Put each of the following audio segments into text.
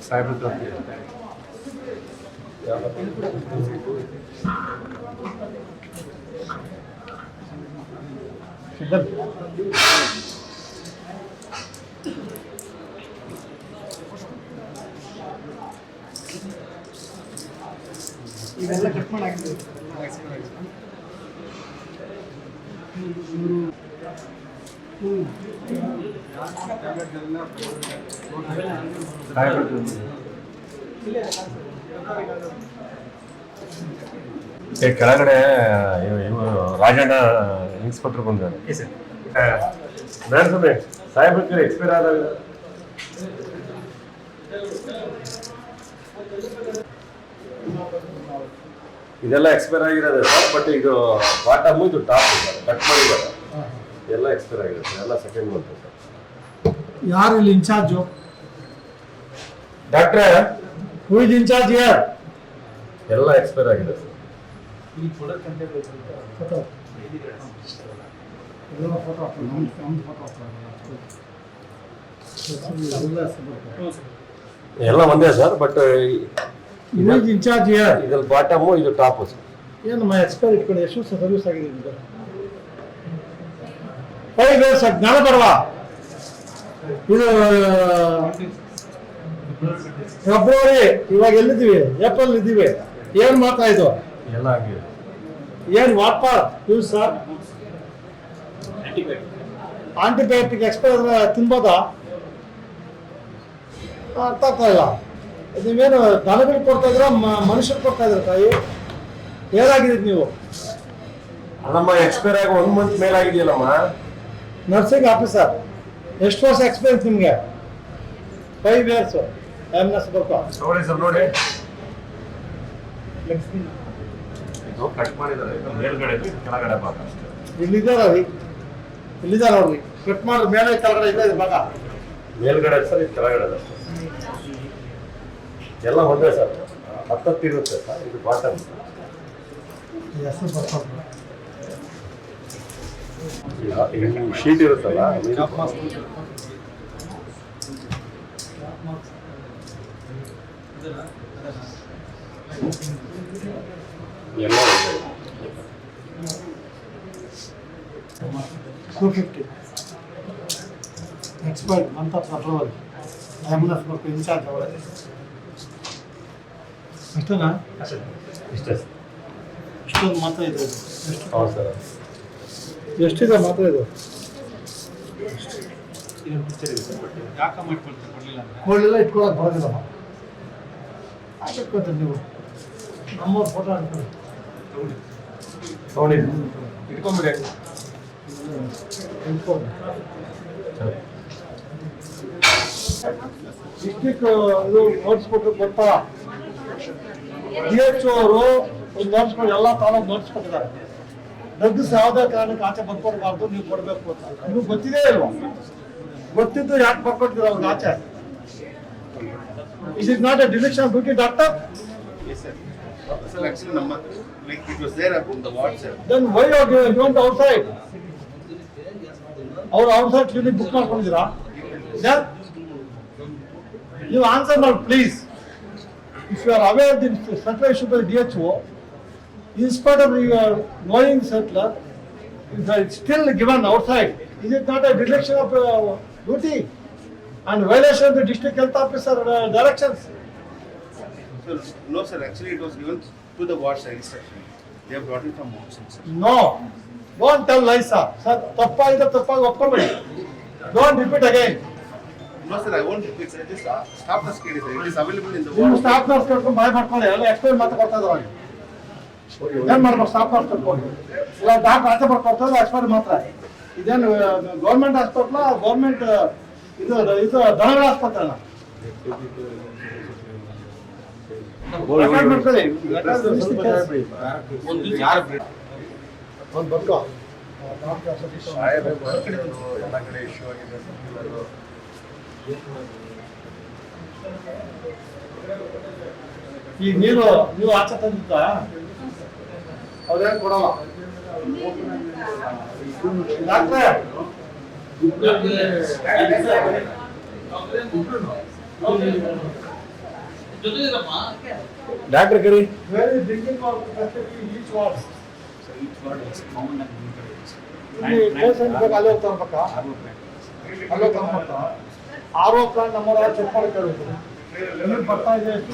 ಸಾಹೇಬ್ರ ಹತ್ರ ಅಂತ ಹೇಳ್ತಾರೆ. ಇವೆಲ್ಲ ಕಟ್ ಮಾಡಾಗಿದೆ ಸಾಹೇಬ್ರ ಹತ್ರ ಅಂತ. ಏ ಕೆಳಗಡೆ ಇವ- ಇವ ರಾಜಣ್ಣ ಇನ್ಸ್ಪೆಕ್ಟರ್ ಸಾಹೇಬ್ರ ಹತ್ರ ಎಕ್ಸ್ಪೈರ್ ಆದಾಗ. ಇದೆಲ್ಲ ಎಕ್ಸ್ಪೈರ್ ಆಗಿರೋದು ಸರ್ ಬಟ್ ಇದು ಬಾಟಮ್ ಇದು ಟಾಪ್ ಕಟ್ ಮಾಡಿದ್ದಾರೆ. ಎಲ್ಲ ಎಕ್ಸ್ಪೈರ್ ಆಗಿರುತ್ತೆ ಎಲ್ಲ ಸೆಕೆಂಡ್ ಬಂತು ಸರ್ ಯಾರು ಇಲ್ಲಿ ಇನ್ಚಾರ್ಜು? ಡಾಕ್ಟ್ರೆ? ಹೂ ಇಸ್ ಇನ್ಚಾರ್ಜ್ ಯಾರು ಎಲ್ಲ ಎಕ್ಸ್ಪೈರ್ ಆಗಿದೆ ಸರ್. ಫೋಟೋ ಇದೆಲ್ಲ ಫೋಟೋ ಹಾಕ್ತಾರೆ ಫೋಟೋ ಹಾಕ್ತಾರೆ ಎಲ್ಲ ಒಂದೇ sir but who is incharge ಯಾರು ಇದ್ರಲ್ಲಿ ಬಾಟಮು ಇದು ಟಾಪು ಸರ್. ಏನು ಎಕ್ಸ್ಪೈರ್ ಇಟ್ಕೊಂಡು ಎಷ್ಟು ಸರ್ವಿಸ್ ಆಗಿದೆ ಸರ್ ಫೈವ್ ಇಯರ್ಸ್ ಜ್ಞಾನ ಬರವಾ. ಇದು ಫೆಬ್ರವರಿ ಇವಾಗ ಎಲ್ಲಿದ್ದೀವಿ? ಏಪ್ರಿಲ್ ಇದ್ದೀವಿ. ಏನ್ ಮಾಡ್ತಾ ಇದು ಎಲ್ಲ ಆಗಿದೆ. ಏನ್ ಯೂಸ್ ಸರ್? ಆಂಟಿಬಯೋಟಿಕ್ ಎಕ್ಸ್ಪೈರ್ ತಿನ್ಬೋದಾ? ಅರ್ಥ ಆಗ್ತಾ ಇಲ್ಲ. ನೀವೇನು ದನಗಳು ಕೊಡ್ತಾ ಇದ್ರ ಮನುಷ್ಯರು ಕೊಡ್ತಾ ಇದ್ರ ತಾಯಿ? ಏನಾಗಿದೆ ನೀವು? ಅಲ್ಲಮ್ಮ ಎಕ್ಸ್ಪೈರ್ ಆಗಿ ಒಂದ್ ಮಂತ್ ಮೇಲೆ ಆಗಿದೆಯಲ್ಲಮ್ಮ ನರ್ಸಿಂಗ್ ಆಫೀಸರ್ ಎಷ್ಟು ವರ್ಷ ಎಕ್ಸ್ಪೀರಿಯನ್ಸ್ ನಿಮಗೆ ಫೈವ್ ಇಯರ್ಸ್ ಎಂ ಎಸ್ ಬರ್ಕೋ ನೋಡಿ ಸರ್ ನೋಡಿ ಇದು ಕಟ್ ಮಾಡಿದ್ದಾರೆ ಮೇಲ್ಗಡೆ ಕೆಳಗಡೆ ಭಾಗ ಅಷ್ಟೇ ಇಲ್ಲಿದ್ದಾರ ರೀ ಇಲ್ಲಿದ್ದಾರ ನೋಡ್ರಿ ಕಟ್ ಮಾಡಿ ಮೇಲೆ ಕೆಳಗಡೆ ಇದೆ ಇದು ಭಾಗ ಮೇಲ್ಗಡೆ ಸರ್ ಇದು ಕೆಳಗಡೆ ಅಷ್ಟೇ ಎಲ್ಲ ಒಂದೇ ಸರ್ ಹತ್ತತ್ತು ಇರುತ್ತೆ ಸರ್ ಇದು ಬಾಟಮ್ ಹೆಸರು ಬರ್ಕೊಂಡು ಶೀಟ್ ಇರುತ್ತಲ್ಲ ಎಲ್ಲ ಒಂದೇ two fifty expert month of approval M S ಬರ್ಕೋ incharge ಅವರೇ ಅಷ್ಟೇನಾ ಇಷ್ಟೇ ಸರ್ ಇಷ್ಟೊಂದು ಮಾತ್ರ ಇದೆ ಇದು. ಎಷ್ಟು ಹೌದು ಸರ್ ಎಷ್ಟಿದೆ ಮಾತ್ರ ಇದು? ಕೊಡ್ಲಿಲ್ಲ ಇಟ್ಕೊಳಕ್ ಬರೋದಿಲ್ಲ. ಹಾಕಿಟ್ಕೊತೀರಿ ನೀವು. ನಮ್ಮ ಫೋಟೋ ಹಾಕ್ಕೊಳ್ಳಿ ನೋಡಿ ಇಟ್ಕೊಂಬಿಡಿ. ಇಟ್ಕೊಂಡು ಡಿಸ್ಟಿಕ್ ಇದು ಗೊತ್ತಾ? ಡಿ ಎಚ್ ಅವರು ಒಂದು ನೋಟಿಸ್ಕೊಂಡು ಎಲ್ಲ ತಾಲೂಕು ನೋಟಿಸ್ಕೊಟ್ಟಿದ್ದಾರೆ ಡ್ರಗ್ಸ್ ಯಾವುದೇ ಕಾರಣಕ್ಕೆ ಆಚೆ ಬರ್ಕೊಡ್ಬಾರ್ದು ನೀವು ಕೊಡಬೇಕು ಅಂತ. ನಿಮ್ಗೆ ಗೊತ್ತಿದೆ ಇಲ್ವಾ? ಗೊತ್ತಿದ್ದು ಯಾಕೆ ಬರ್ಕೊಟ್ಟಿದ್ರು ಅವ್ರಿಗೆ ಆಚೆ? Is is not a dereliction duty doctor. Then why are given outside ಅವ್ರು ಔಟ್ಸೈಡ್ ಕ್ಲಿನಿಕ್ ಬುಕ್ ಮಾಡ್ಕೊಂಡಿದ್ದೀರಾ? ಸರ್ ನೀವು ಆನ್ಸರ್ ಮಾಡಿ please if you are aware the circular issue by D H O in spite of your knowing circular it's still given outside is it not a dereliction of duty and violation of the district health officer directions Sir, no, sir, actually it was given to the WhatsApp instruction. They have brought it from WhatsApp, sir. No don't tell lies sir sir ತಪ್ಪಾಗಿದೆ ತಪ್ಪಾಗಿ ಒಪ್ಕೊಬೇಡಿ don't repeat again No, sir, I won't repeat, sir. Just uh, stop the sir. It is available in the ನೀವು WhatsApp. Staff nurse ಕರ್ಕೊಂಡು ಬಾಯ್ ಮಾಡ್ಕೊಳ್ಳಿ ಎಲ್ಲ explain ಮಾತಾಡ್ತಾ ಇದ್ದಾರೆ ಏನ್ ಮಾಡ್ಬೇಕು? ಸ್ಟಾಪ್ ನರ್ಸ್ ಹೋಗಿ ಇಲ್ಲ ಡಾಕ್ಟರ್ ಆಚೆ ಬರ್ಕೊಡ್ತದೆ ಎಕ್ಸ್ಪೈರ್ ಮಾತ್ರ. ಇದೇನು ಗೌರ್ಮೆಂಟ್ ಹಾಸ್ಪಿಟ್ಲ ಗೌರ್ಮೆಂಟ್ ಇದು ಇದು ದನಗಳ ಆಸ್ಪತ್ರೆ ಮಾಡ್ಕೊಳ್ಳಿ ಒಂದು ಬರ್ಕೋ ಎಲ್ಲ ಕಡೆ. ಇಶ್ಯೂ ಆಗಿದೆ ಈಗ ನೀರು ನೀವು ಆಚೆ ತಂದಿದ್ದ ಅವ್ರೇನು ಕೊಡಲ್ಲ ಡಾಕ್ಟ್ರೆ doctor curry Where is drinking water facility each ward? ಇಲ್ಲಿ patient ಬೇಕು ಅಲ್ಲಿ ಹೋಗ್ತಾನೆ ಪಕ್ಕ ಅಲ್ಲಿ ಹೋಗ್ತಾನೆ ಪಕ್ಕ R O plant number check ಮಾಡಿ ಕೇಳಬೇಕು ನೀರು ಬರ್ತಾ ಇದೆ ಎಷ್ಟು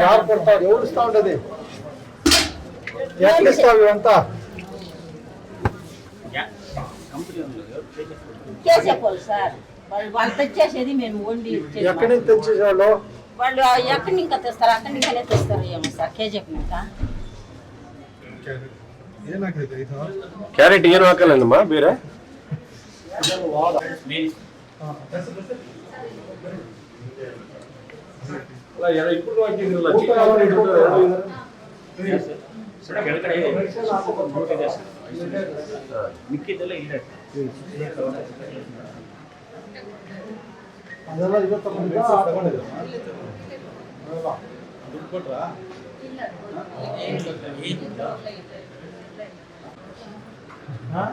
ಯಾರು ಕೊಡ್ತಾರೆ ఎవరు ఇస్తా ఉండదు ఎట్లా ఇస్తావు ಅಂತ కేసేపోలు సార్ వాళ్ళు వాళ్ళు తెచ్చేసేది మేము వండి ఇచ్చేది ఎక్కడి నుంచి తెచ్చేసేవాళ్ళు వాళ్ళు ఎక్కడి ఇంకా తెస్తారు అక్కడి నుంచే తెస్తారు ఏమో సార్ కేజీఎఫ్ ఇంకా ಏನಾಗಿದೆ ಇದು ಕ್ಯಾರೆಟ್ ಏನು ಹಾಕಲ್ಲಮ್ಮ ಬೇರೆ ಮಿಕ್ಕಿದ್ದೆಲ್ಲ ಇದೆ. ಅದೆಲ್ಲ ಇವತ್ತು? ಅದೆಲ್ಲ. ಹಾ?